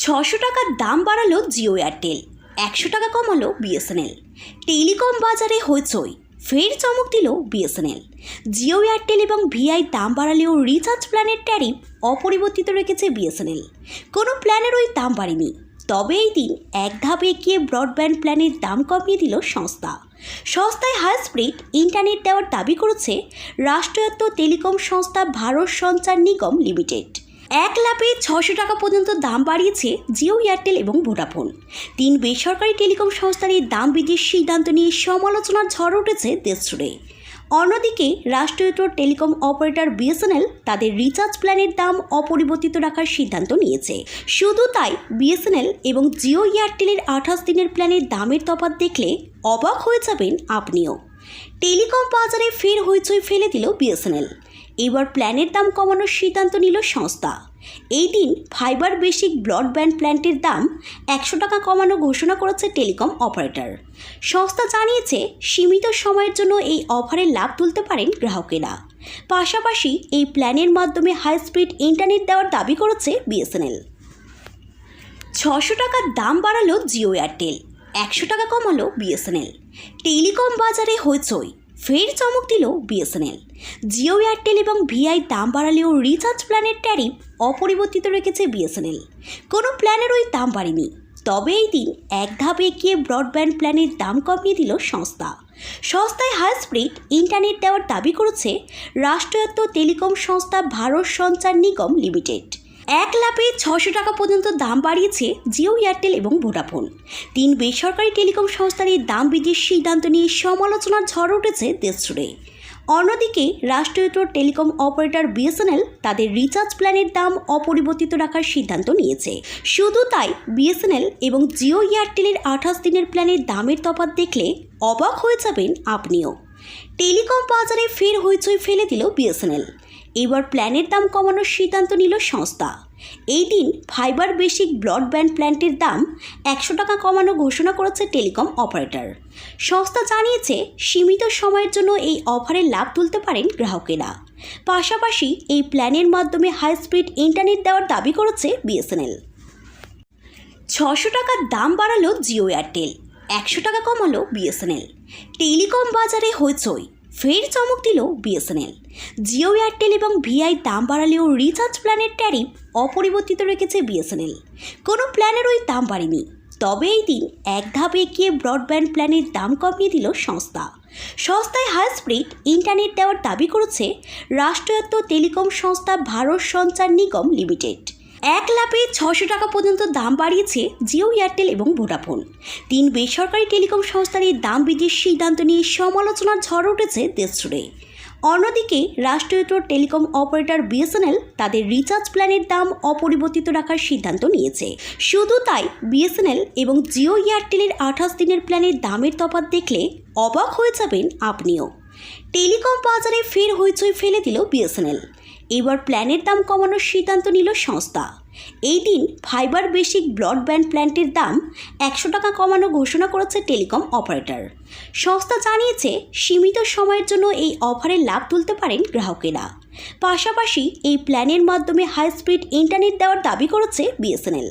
ছশো টাকার দাম বাড়ালো জিও এয়ারটেল, একশো টাকা কমালো বিএসএনএল টেলিকম বাজারে হইচই, ফের চমক দিল বিএসএনএল জিও এয়ারটেল এবং ভিআই দাম বাড়ালেও রিচার্জ প্ল্যানের ট্যারিফ অপরিবর্তিত রেখেছে বিএসএনএল কোনো প্ল্যানের ওই দাম বাড়েনি। তবে এই দিন এক ধাপ এগিয়ে ব্রডব্যান্ড প্ল্যানের দাম কমিয়ে দিল সংস্থা। সংস্থায় হাই স্পিড ইন্টারনেট দেওয়ার দাবি করেছে রাষ্ট্রায়ত্ত টেলিকম সংস্থা ভারত সঞ্চার নিগম লিমিটেড। এক লাফে ছশো টাকা পর্যন্ত দাম বাড়িয়েছে জিও এয়ারটেল এবং ভোডাফোন। তিন বেসরকারি টেলিকম সংস্থার এই দাম বৃদ্ধির সিদ্ধান্ত নিয়ে সমালোচনার ঝড় উঠেছে দেশ জুড়ে। অন্যদিকে রাষ্ট্রায়ত্ত টেলিকম অপারেটর বিএসএনএল তাদের রিচার্জ প্ল্যানের দাম অপরিবর্তিত রাখার সিদ্ধান্ত নিয়েছে। শুধু তাই, বিএসএনএল এবং জিও এয়ারটেলের আঠাশ দিনের প্ল্যানের দামের তফাত দেখলে অবাক হয়ে যাবেন আপনিও। টেলিকম বাজারে ফের হইচই ফেলে দিল বিএসএনএল। এবার প্ল্যানের দাম কমানোর সিদ্ধান্ত নিল সংস্থা। এই দিন ফাইবার বেসিক ব্রডব্যান্ড প্ল্যানটির দাম একশো টাকা কমানো ঘোষণা করেছে টেলিকম অপারেটর। সংস্থা জানিয়েছে, সীমিত সময়ের জন্য এই অফারের লাভ তুলতে পারেন গ্রাহকেরা। পাশাপাশি এই প্ল্যানের মাধ্যমে হাই স্পিড ইন্টারনেট দেওয়ার দাবি করেছে বিএসএনএল। ছশো টাকার দাম বাড়ালো জিও এয়ারটেল, একশো টাকা কমালো বিএসএনএল। টেলিকম বাজারে হইচই। ফের চমক দিল বিএসএনএল জিও এয়ারটেল এবং ভিআই দাম বাড়ালেও রিচার্জ প্ল্যানের ট্যারিফ অপরিবর্তিত রেখেছে বিএসএনএল কোনো প্ল্যানের ওই দাম বাড়েনি। তবে এই দিন এক ধাপ এগিয়ে ব্রডব্যান্ড প্ল্যানের দাম কমিয়ে দিল সংস্থা। সংস্থায় হাই স্পিড ইন্টারনেট দেওয়ার দাবি করেছে রাষ্ট্রায়ত্ত টেলিকম সংস্থা ভারত সঞ্চার নিগম লিমিটেড। এক লাফে ছশো টাকা পর্যন্ত দাম বাড়িয়েছে জিও, এয়ারটেল এবং ভোডাফোন। তিন বেসরকারি টেলিকম সংস্থার এই দাম বৃদ্ধির সিদ্ধান্ত নিয়ে সমালোচনার ঝড় উঠেছে দেশ জুড়ে। অন্যদিকে, রাষ্ট্রায়ত্ত টেলিকম অপারেটর বিএসএনএল তাদের রিচার্জ প্ল্যানের দাম অপরিবর্তিত রাখার সিদ্ধান্ত নিয়েছে। শুধু তাই, বিএসএনএল এবং জিও, এয়ারটেলের আঠাশ দিনের প্ল্যানের দামের তফাত দেখলে অবাক হয়ে যাবেন আপনিও। টেলিকম বাজারে ফের হইচই ফেলে দিল বিএসএনএল। এবার প্ল্যানের দাম কমানোর সিদ্ধান্ত নিল সংস্থা। এই দিন ফাইবার বেসিক ব্রডব্যান্ড প্ল্যানটির দাম একশো টাকা কমানো ঘোষণা করেছে টেলিকম অপারেটর। সংস্থা জানিয়েছে, সীমিত সময়ের জন্য এই অফারের লাভ তুলতে পারেন গ্রাহকেরা। পাশাপাশি এই প্ল্যানের মাধ্যমে হাই স্পিড ইন্টারনেট দেওয়ার দাবি করেছে বিএসএনএল। ছশো টাকার দাম বাড়ালো জিও এয়ারটেল। একশো টাকা কমালো বিএসএনএল টেলিকম বাজারে হইচই, ফের চমক দিল বিএসএনএল জিও এয়ারটেল এবং ভিআই দাম বাড়ালেও রিচার্জ প্ল্যানের ট্যারিফ অপরিবর্তিত রেখেছে বিএসএনএল কোনো প্ল্যানের ওই দাম বাড়েনি। তবে এই দিন এক ধাপ এগিয়ে ব্রডব্যান্ড প্ল্যানের দাম কমিয়ে দিল সংস্থা। সংস্থায় হাই স্পিড ইন্টারনেট দেওয়ার দাবি করেছে রাষ্ট্রায়ত্ত টেলিকম সংস্থা ভারত সঞ্চার নিগম লিমিটেড। এক লাফে ছশো টাকা পর্যন্ত দাম বাড়িয়েছে জিও এয়ারটেল এবং ভোডাফোন। তিন বেসরকারি টেলিকম সংস্থার এই দাম বৃদ্ধির সিদ্ধান্ত নিয়ে সমালোচনার ঝড় উঠেছে দেশ জুড়ে অন্যদিকে রাষ্ট্রায়ত্ত টেলিকম অপারেটর বিএসএনএল তাদের রিচার্জ প্ল্যানের দাম অপরিবর্তিত রাখার সিদ্ধান্ত নিয়েছে। শুধু তাই, বিএসএনএল এবং জিও এয়ারটেলের আঠাশ দিনের প্ল্যানের দামের তফাত দেখলে অবাক হয়ে যাবেন আপনিও। টেলিকম বাজারে ফের হইচই ফেলে দিল বিএসএনএল। এবার প্ল্যানের দাম কমানোর সিদ্ধান্ত নিল সংস্থা। এই দিন ফাইবার বেসিক ব্রডব্যান্ড প্ল্যান্টের দাম একশো টাকা কমানো ঘোষণা করেছে টেলিকম অপারেটর। সংস্থা জানিয়েছে, সীমিত সময়ের জন্য এই অফারের লাভ তুলতে পারেন গ্রাহকেরা। পাশাপাশি এই প্ল্যানের মাধ্যমে হাই স্পিড ইন্টারনেট দেওয়ার দাবি করেছে বিএসএনএল।